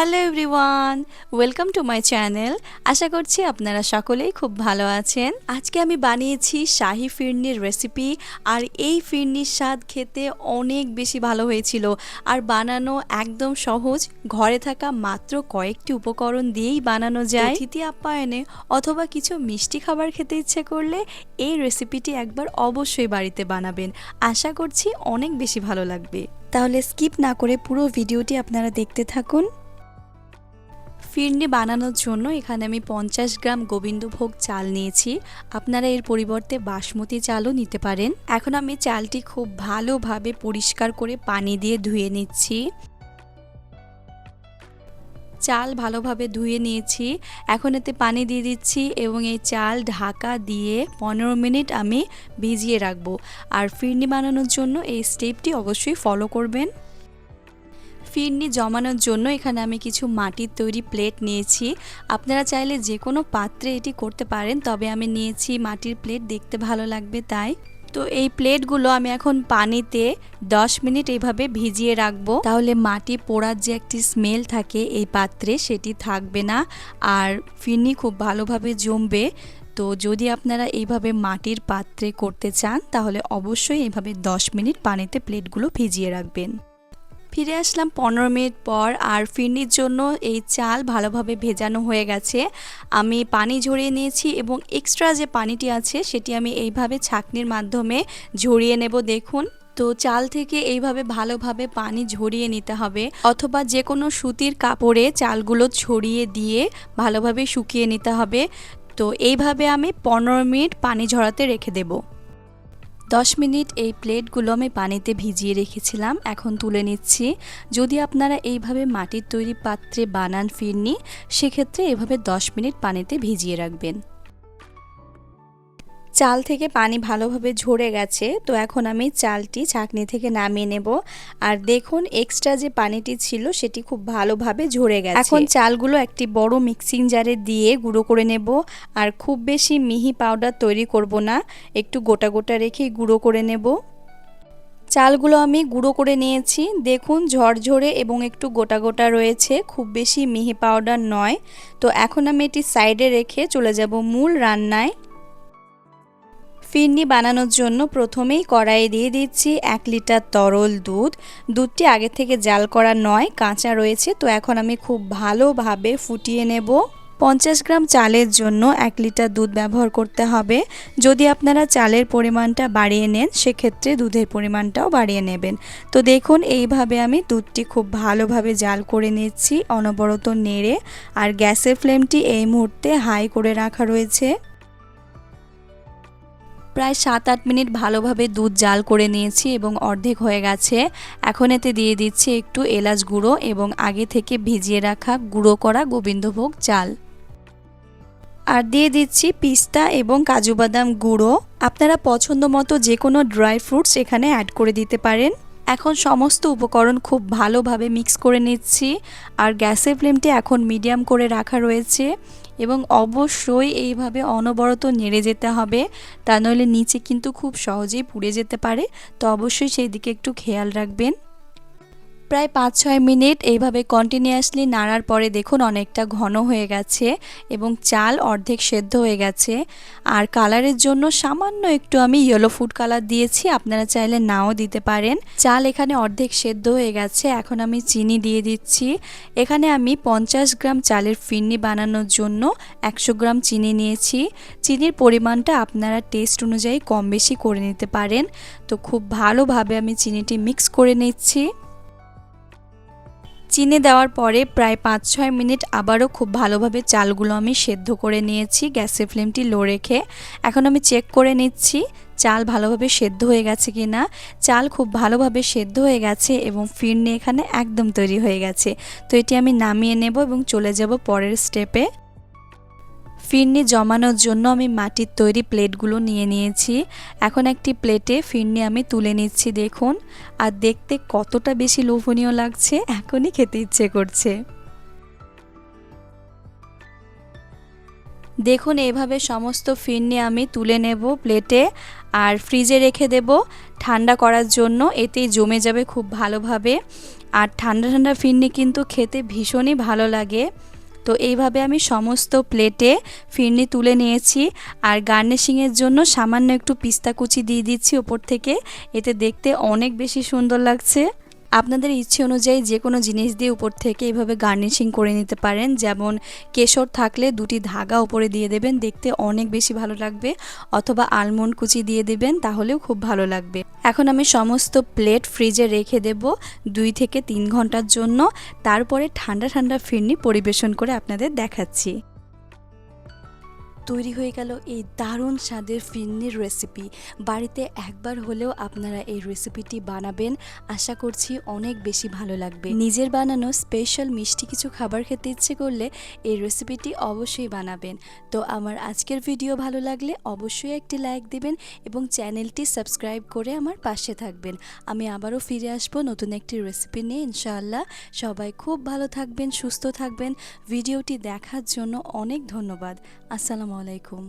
Hello everyone, welcome to my channel. আশা করছি আপনারা সকলেই খুব ভালো আছেন। আজকে আমি বানিয়েছি শাহি ফিরনির রেসিপি আর এই ফিরনির স্বাদ খেতে অনেক বেশি ভালো হয়েছিল। আর বানানো একদম সহজ, ঘরে থাকা মাত্র কয়েকটি উপকরণ দিয়েই বানানো যায়। অতিথি আপ্যায়নে অথবা কিছু মিষ্টি খাবার খেতে ইচ্ছে করলে এই রেসিপিটি একবার অবশ্যই বাড়িতে বানাবেন। আশা করছি অনেক বেশি ভালো লাগবে। তাহলে স্কিপ না করে পুরো ভিডিওটি আপনারা দেখতে থাকুন। ফিরনি বানানোর জন্য এখানে আমি পঞ্চাশ গ্রাম গোবিন্দভোগ চাল নিয়েছি। আপনারা এর পরিবর্তে বাসমতি চালও নিতে পারেন। এখন আমি চালটি খুব ভালোভাবে পরিষ্কার করে পানি দিয়ে ধুয়ে নিচ্ছি। চাল ভালোভাবে ধুয়ে নিয়েছি। এখন এতে পানি দিয়ে দিচ্ছি এবং এই চাল ঢাকা দিয়ে পনেরো মিনিট আমি ভিজিয়ে রাখব। আর ফিরনি বানানোর জন্য এই স্টেপটি অবশ্যই ফলো করবেন। ফিরনি জমানোর জন্য এখানে আমি কিছু মাটির তৈরি প্লেট নিয়েছি। আপনারা চাইলে যে কোনো পাত্রে এটি করতে পারেন, তবে আমি নিয়েছি মাটির প্লেট, দেখতে ভালো লাগবে তাই। তো এই প্লেটগুলো আমি এখন পানিতে 10 মিনিট এইভাবে ভিজিয়ে রাখব। তাহলে মাটি পোড়ার যে একটি স্মেল থাকে এই পাত্রে সেটি থাকবে না, আর ফিরনি খুব ভালোভাবে জমবে। তো যদি আপনারা এইভাবে মাটির পাত্রে করতে চান, তাহলে অবশ্যই এইভাবে 10 মিনিট পানিতে প্লেটগুলো ভিজিয়ে রাখবেন। ফিরে আসলাম পনেরো মিনিট পর আর ফিরনির জন্য এই চাল ভালোভাবে ভেজানো হয়ে গেছে। আমি পানি ঝরিয়ে নিয়েছি এবং এক্সট্রা যে পানিটি আছে সেটি আমি এইভাবে ছাকনির মাধ্যমে ঝরিয়ে নেব, দেখুন। তো চাল থেকে এইভাবে ভালোভাবে পানি ঝরিয়ে নিতে হবে অথবা যে কোনো সুতির কাপড়ে চালগুলো ছড়িয়ে দিয়ে ভালোভাবে শুকিয়ে নিতে হবে। তো এইভাবে আমি পনেরো মিনিট পানি ঝরাতে রেখে দেবো। দশ মিনিট এই প্লেটগুলো আমি পানিতে ভিজিয়ে রেখেছিলাম, এখন তুলে নিচ্ছি। যদি আপনারা এইভাবে মাটির তৈরি পাত্রে বানান ফিরনি, সেক্ষেত্রে এভাবে দশ মিনিট পানিতে ভিজিয়ে রাখবেন। চাল থেকে পানি ভালোভাবে ঝরে গেছে, তো এখন আমি চালটি ছাকনি থেকে নামিয়ে নেব। আর দেখুন এক্সট্রা যে পানিটি ছিল, সেটি খুব ভালোভাবে ঝরে গেছে। এখন চালগুলো একটি বড় মিক্সিং জারে দিয়ে গুঁড়ো করে নেব। আর খুব বেশি মিহি পাউডার তৈরি করব না, একটু গোটা গোটা রেখে গুঁড়ো করে নেব। চালগুলো আমি গুঁড়ো করে নিয়েছি। দেখুন, ঝরঝরে এবং একটু গোটা গোটা রয়েছে, খুব বেশি মিহি পাউডার নয়। তো এখন আমি এটি সাইডে রেখে চলে যাব মূল রান্নায়। ফিরনি বানানোর জন্য প্রথমেই কড়াইয়ে দিয়ে দিচ্ছি এক লিটার তরল দুধ। দুধটি আগে থেকে জাল করা নয়, কাঁচা রয়েছে, তো এখন আমি খুব ভালোভাবে ফুটিয়ে নেব। পঞ্চাশ গ্রাম চালের জন্য এক লিটার দুধ ব্যবহার করতে হবে। যদি আপনারা চালের পরিমাণটা বাড়িয়ে নেন, সেক্ষেত্রে দুধের পরিমাণটাও বাড়িয়ে নেবেন। তো দেখুন, এইভাবে আমি দুধটি খুব ভালোভাবে জাল করে নিচ্ছি অনবরত নেড়ে। আর গ্যাসের ফ্লেমটি এই মুহূর্তে হাই করে রাখা রয়েছে। প্রায় সাত আট মিনিট ভালোভাবে দুধ জাল করে নিয়েছি এবং অর্ধেক হয়ে গেছে। এখন এতে দিয়ে দিচ্ছি একটু এলাচ গুঁড়ো এবং আগে থেকে ভিজিয়ে রাখা গুঁড়ো করা গোবিন্দভোগ চাল। আর দিয়ে দিচ্ছি পিস্তা এবং কাজু বাদাম গুঁড়ো। আপনারা পছন্দ মতো যে কোনো ড্রাই ফ্রুটস এখানে অ্যাড করে দিতে পারেন। এখন সমস্ত উপকরণ খুব ভালোভাবে মিক্স করে নিচ্ছি। আর গ্যাসের ফ্লেমটি এখন মিডিয়াম করে রাখা রয়েছে। এবং অবশ্যই এইভাবে অনবরত নেড়ে যেতে হবে। তা নইলে নিচে কিন্তু খুব সহজেই পুড়ে যেতে পারে। তো অবশ্যই সেই দিকে একটু খেয়াল রাখবেন। প্রায় পাঁচ ছয় মিনিট এইভাবে কন্টিনিউয়াসলি নাড়ার পরে দেখুন অনেকটা ঘন হয়ে গেছে এবং চাল অর্ধেক সেদ্ধ হয়ে গেছে। আর কালারের জন্য সামান্য একটু আমি ইয়েলো ফুড কালার দিয়েছি, আপনারা চাইলে নাও দিতে পারেন। চাল এখানে অর্ধেক সেদ্ধ হয়ে গেছে, এখন আমি চিনি দিয়ে দিচ্ছি। এখানে আমি পঞ্চাশ গ্রাম চালের ফিরনি বানানোর জন্য একশো গ্রাম চিনি নিয়েছি। চিনির পরিমাণটা আপনারা টেস্ট অনুযায়ী কম বেশি করে নিতে পারেন। তো খুব ভালোভাবে আমি চিনিটি মিক্স করে নিচ্ছি। চিনি দেওয়ার পরে প্রায় পাঁচ ছয় মিনিট আবারও খুব ভালোভাবে চালগুলো আমি সেদ্ধ করে নিয়েছি, গ্যাসের ফ্লেমটি লো রেখে। এখন আমি চেক করে নিচ্ছি চাল ভালোভাবে সেদ্ধ হয়ে গেছে কি না চাল খুব ভালোভাবে সেদ্ধ হয়ে গেছে এবং ফিরনি এখানে একদম তৈরি হয়ে গেছে। তো এটি আমি নামিয়ে নেব এবং চলে যাব পরের স্টেপে ফিরনি জমানোর জন্য আমি মাটির তৈরি প্লেটগুলো নিয়ে নিয়েছি। এখন একটি প্লেটে ফিরনি আমি তুলে নিচ্ছি, দেখুন। আর দেখতে কতটা বেশি লোভনীয় লাগছে, এখনই খেতে ইচ্ছে করছে। দেখুন এইভাবে সমস্ত ফিরনি আমি তুলে নেব প্লেটে আর ফ্রিজে রেখে দেব। ঠান্ডা করার জন্য এতেই জমে যাবে খুব ভালোভাবে। আর ঠান্ডা ঠান্ডা ফিরনি কিন্তু খেতে ভীষণই ভালো লাগে। তো এইভাবে আমি সমস্ত প্লেটে ফিরনি তুলে নিয়েছি। আর গার্নিশিংয়ের জন্য সামান্য একটু পিস্তা কুচি দিয়ে দিচ্ছি ওপর থেকে। এতে দেখতে অনেক বেশি সুন্দর লাগছে। আপনাদের ইচ্ছে অনুযায়ী যে কোনো জিনিস দিয়ে উপর থেকে এইভাবে গার্নিশিং করে নিতে পারেন। যেমন কেশর থাকলে দুটি ধাগা উপরে দিয়ে দেবেন, দেখতে অনেক বেশি ভালো লাগবে। অথবা আলমন্ড কুচি দিয়ে দেবেন, তাহলেও খুব ভালো লাগবে। এখন আমি সমস্ত প্লেট ফ্রিজে রেখে দেব দুই থেকে তিন ঘণ্টার জন্য। তারপরে ঠান্ডা ঠান্ডা ফিরনি পরিবেশন করে আপনাদের দেখাচ্ছি। তৈরি হয়ে গেল এই দারুণ স্বাদের ফিরনির রেসিপি বাড়িতে একবার হলেও আপনারা এই রেসিপিটি বানাবেন। আশা করছি অনেক বেশি ভালো লাগবে। নিজের বানানো স্পেশাল মিষ্টি কিছু খাবার খেতে ইচ্ছে করলে এই রেসিপিটি অবশ্যই বানাবেন। তো আমার আজকের ভিডিও ভালো লাগলে অবশ্যই একটি লাইক দেবেন এবং চ্যানেলটি সাবস্ক্রাইব করে আমার পাশে থাকবেন। আমি আবারও ফিরে আসব নতুন একটি রেসিপি নিয়ে, ইনশাআল্লাহ। সবাই খুব ভালো থাকবেন, সুস্থ থাকবেন। ভিডিওটি দেখার জন্য অনেক ধন্যবাদ। আসসালামু আলাইকুম।